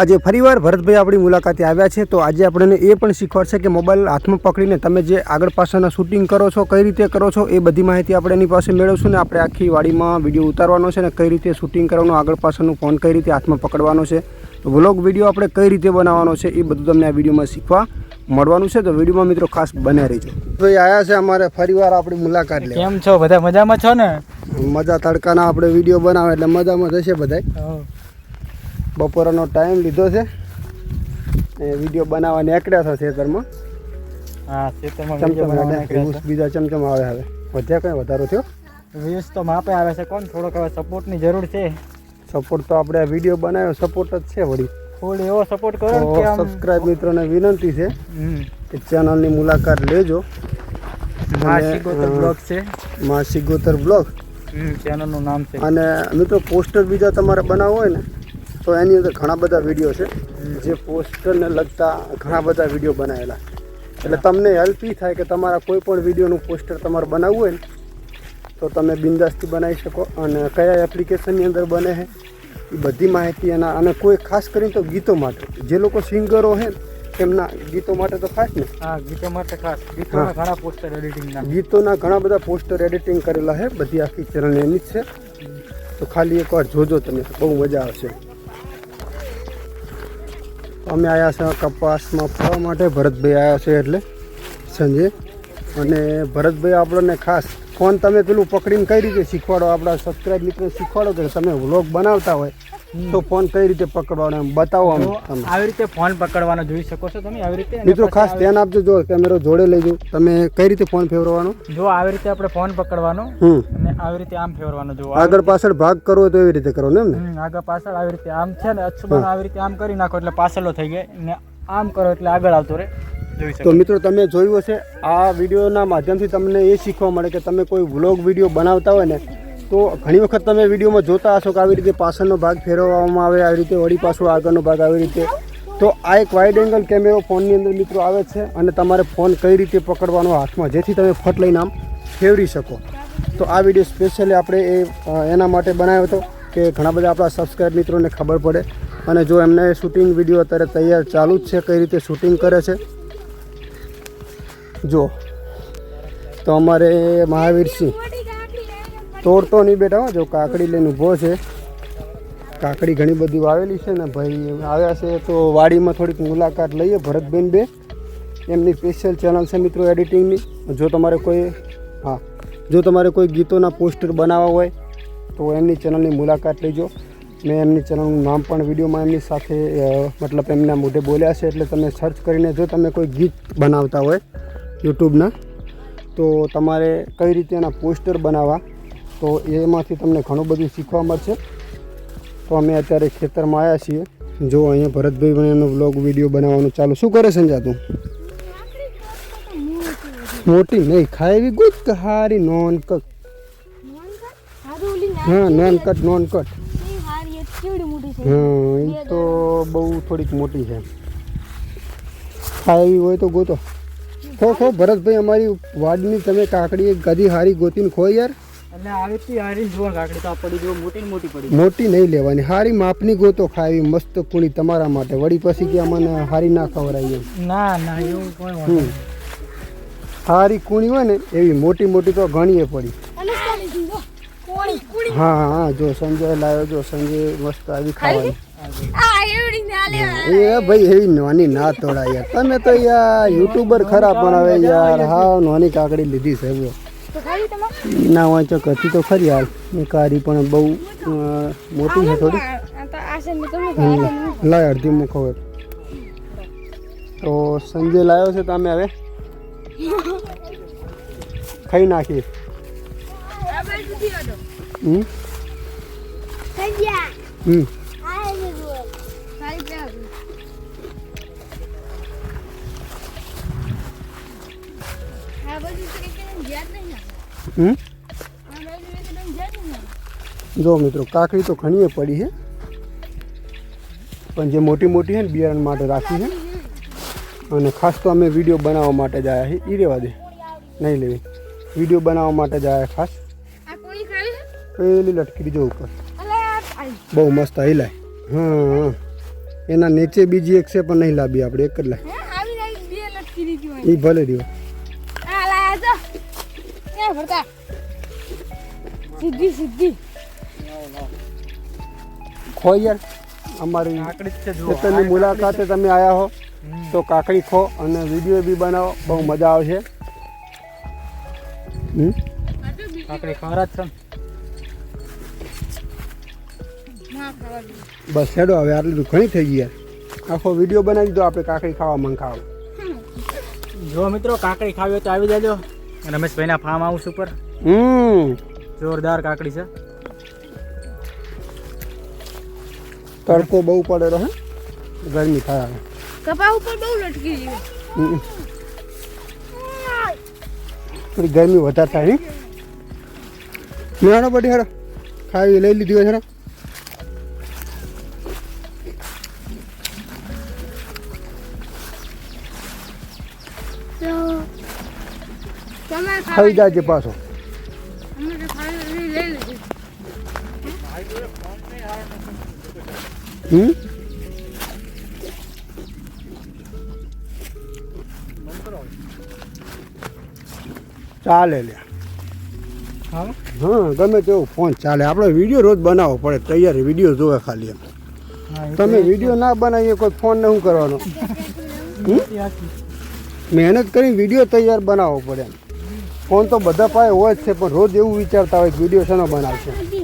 આજે ફરીવાર ભરતભાઈ આપણી મુલાકાતે આવ્યા છે. તો આજે આપણને એ પણ શીખવાડશે કે મોબાઈલ હાથમાં પકડીને તમે જે આગળ પાછળના શૂટિંગ કરો છો કઈ રીતે કરો છો એ બધી માહિતી આપણે એની પાસે મેળવશું ને આપણે આખી વાડીમાં વીડિયો ઉતારવાનો છે ને કઈ રીતે શૂટિંગ કરવાનું આગળ પાછળનું ફોન કઈ રીતે હાથમાં પકડવાનો છે. તો વ્લોગ વીડિયો આપણે કઈ રીતે બનાવવાનો છે એ બધું તમને આ વિડીયોમાં શીખવા મળવાનું છે. તો વિડીયોમાં મિત્રો ખાસ બન્યા રહેજો. ભાઈ આવ્યા છે અમારે ફરીવાર આપણી મુલાકાત લે કેમ છો? બધા મજામાં છો ને? મજા તડકાના આપણે વીડિયો બનાવે એટલે મજામાં જશે બધાય. બપોરનો ટાઈમ લીધો છે. એ વીડિયો બનાવવા નીકળ્યા હતા ખેતરમાં. હા ખેતરમાં ચમચમ બીજા ચમચમ આવે હવે. વધ્યા કંઈ વધારો થયો? છે. તો માપે આવે છે કોણ? થોડોક હવે સપોર્ટની જરૂર છે. સપોર્ટ તો આપણે વીડિયો બનાવ્યો સપોર્ટ જ છે વળી. થોડ એવો સપોર્ટ કરો કે સબસ્ક્રાઇબ મિત્રોને વિનંતી છે કે ચેનલની મુલાકાત લેજો. માસિગોતર બ્લોગ છે. માસિગોતર બ્લોગ. ચેનલનું નામ છે. અને મિત્રો પોસ્ટર બીજા તમારે બનાવવું હોય ને તો એની અંદર ઘણા બધા વીડિયો છે જે પોસ્ટરને લગતા ઘણા બધા વીડિયો બનાવેલા. એટલે તમને હેલ્પ એ થાય કે તમારા કોઈ પણ વિડીયોનું પોસ્ટર તમારે બનાવવું હોય ને તો તમે બિંદાસથી બનાવી શકો. અને કયા એપ્લિકેશનની અંદર બને છે એ બધી માહિતી એના અને કોઈ ખાસ કરીને તો ગીતો માટે. જે લોકો સિંગરો છે તેમના ગીતો માટે તો ખાસ ને? હા ગીતો માટે ખાસ. ગીતોના ઘણા પોસ્ટર એડિટિંગના ગીતોના ઘણા બધા પોસ્ટર એડિટિંગ કરેલા છે બધી આખી ચેનલ એની જ છે. તો ખાલી એકવાર જોજો તમે બહુ મજા આવશે. અમે આવ્યા છે કપાસમાં ફરવા માટે. ભરતભાઈ આવ્યા છે એટલે સંજે. અને ભરતભાઈ આપણને ખાસ ફોન તમે પેલું પકડીને કઈ રીતે શીખવાડો? આપણા સબસ્ક્રાઈબ મિત્રો, શીખવાડો કે તમે વ્લોગ બનાવતા હોય તો ફોન કઈ રીતે પકડવાનો એમ બતાવો આમ તમે. આવી રીતે ફોન પકડવાનો જોઈ શકો છો તમે આવી રીતે મિત્રો ખાસ ધ્યાન આપજો જો કેમેરો જોડે લેજો તમે કઈ રીતે ફોન ફેરવવાનો? જો આવી રીતે આપણે ફોન પકડવાનો અને આવી રીતે આમ ફેરવાનો જો આગળ પાછળ ભાગ કરવો તો એવી રીતે કરો ને આગળ પાછળ આવી રીતે આમ છે ને અચ્છુબાનો આવી રીતે આમ કરી નાખો એટલે પાછળ થઈ ગયો ને આમ કરો એટલે આગળ આવતો રહે. તો મિત્રો તમે જોયું હશે આ વિડીયોના માધ્યમથી તમને એ શીખવા મળે કે તમે કોઈ વ્લોગ વીડિયો બનાવતા હોય ને તો ઘણી વખત તમે વિડીયોમાં જોતા હશો કે આવી રીતે પાછળનો ભાગ ફેરવવામાં આવે, આવી રીતે વળી પાછો આગળનો ભાગ આવી રીતે. તો આ એક વાઇડ એંગલ કેમેરો ફોનની અંદર મિત્રો આવે છે અને તમારે ફોન કઈ રીતે પકડવાનો હાથમાં, જેથી તમે ફટ લઈને આમ ફેરવી શકો. તો આ વીડિયો સ્પેશિયલી આપણે એ એના માટે બનાવ્યો હતો કે ઘણા બધા આપણા સબસ્ક્રાઈબ મિત્રોને ખબર પડે. અને જો એમને શૂટિંગ વીડિયો અત્યારે તૈયાર ચાલુ જ છે, કઈ રીતે શૂટિંગ કરે છે. જો, તો અમારે મહાવીરસિંહ તોડતો નહીં બેટા જો કાકડી લઈને ઊભો છે. કાકડી ઘણી બધી વાવેલી છે ને ભાઈ આવ્યા છે તો વાડીમાં થોડીક મુલાકાત લઈએ ભરતબેન બે. એમની સ્પેશિયલ ચેનલ છે મિત્રો એડિટિંગની જો તમારે કોઈ, હા, જો તમારે કોઈ ગીતોના પોસ્ટર બનાવવા હોય તો એમની ચેનલની મુલાકાત લેજો. મેં એમની ચેનલનું નામ પણ વિડીયોમાં એમની સાથે મતલબ એમના મોઢે બોલ્યા છે એટલે તમે સર્ચ કરીને જો તમે કોઈ ગીત બનાવતા હોય યુટ્યુબના, તો તમારે કઈ રીતે એના પોસ્ટર બનાવવા? તો એમાંથી તમને ઘણું બધું શીખવા મળશે. તો અમે અત્યારે ખેતરમાં આવ્યા છીએ. જો અહીંયા ભરતભાઈ પણ એનો વ્લોગ વીડિયો બનાવવાનું ચાલુ. શું કરે સંજા તું? મોટી નહીં ખાય એવી ગુજ હારી નોન કટ હા નોન કટ નોન કટ હા એ તો બહુ થોડીક મોટી છે. ખાય એવી હોય તો ગોતો. ખો ખો, ભરતભાઈ અમારી વાડની તમે કાકડી એક ગાદી હારી ગોતીને ખો યાર. પડી મોટી મોટી પડી. મોટી નહીં લેવાની. હારી માપની ગોતો ખાવી મસ્ત કુણી તમારા માટે. વળી પછી કે મને હારી ના ખવડાવી ના ના એવું કોઈ હારી કુણી હોય ને એવી મોટી મોટી તો ઘણીએ પડી. હા હા હા જો સંજય લાવ્યો જો સંજય મસ્ત આવી ખાવાની. એ ભાઈ એવી નાની ના તોડા યાર. તમે તો યાર યુટ્યુબર ખરા પણ હવે યાર હા નાની કાકડી લીધી છે જો હોય તો હતી તો ખરી હાલ. એ કારી પણ બહુ મોટી છે થોડી. લાય અડધી મૂકો હવે. તો સંજય લાવ્યો છે તમે હવે? ખાઈ નાખીએ. હમ? હમ. હમ? જો મિત્રો કાકડી તો ઘણીએ પડી છે પણ જે મોટી મોટી છે ને બિયારણ માટે રાખી છે. અને ખાસ તો અમે વીડિયો બનાવવા માટે જ આવ્યા છીએ. એ રહેવા દે. નહીં લેવી. વીડિયો બનાવવા માટે જ આવ્યા ખાસ. પેલી લટકી જો ઉપર. બહુ મસ્ત હિલાય. હા હા એના નીચે બીજી એક છે પણ નહીં લાવી આપણે એક જ લાવી હે આવી આવી બે લટકી દીધી હોય. એ ભલે રહ્યો. આ લાયા તો ક્યાં ભરતા સીધી સીધી. ખો યાર અમારી ખેતરની મુલાકાતે તમે આવ્યા હો તો કાકડી ખો અને વીડિયો બી બનાવો બહુ મજા આવશે. બસ હેડો હવે આટલું તો ઘણી થઈ ગયા આખો વીડિયો બનાવી દો આપણે કાકડી ખાવા મન ખાવા જો મિત્રો કાકડી ખાવી હોય તો આવી જાજો. રમેશભાઈના ફાર્મ હાઉસ ઉપર? હમ. જોરદાર કાકડી છે. તડકો બહુ પડેલો હે. ગરમી થાય. કપા ઉપર બહુ લટકી ગયું. થોડી ગરમી વધારે થાય ને મેળો બધી હેડો. ખાવી લઈ લીધી હોય હેડો. ખાઈ જાય જાજે પાછો. અમે તો ખાવા લઈ લઈ લીધી. હમ? ચાલે લે હા? હા ગમે તેવો ફોન ચાલે. આપણે વીડિયો રોજ બનાવવો પડે. તૈયાર વીડિયો જોવે ખાલી એમ. તમે વીડિયો ના બનાવીએ કોઈ ફોન ને શું કરવાનો. મહેનત કરી વીડિયો તૈયાર બનાવવો પડે એમ. ફોન તો બધા પાસે હોય જ છે, પણ રોજ એવું વિચારતા હોય વીડિયો શેનો બનાવશે?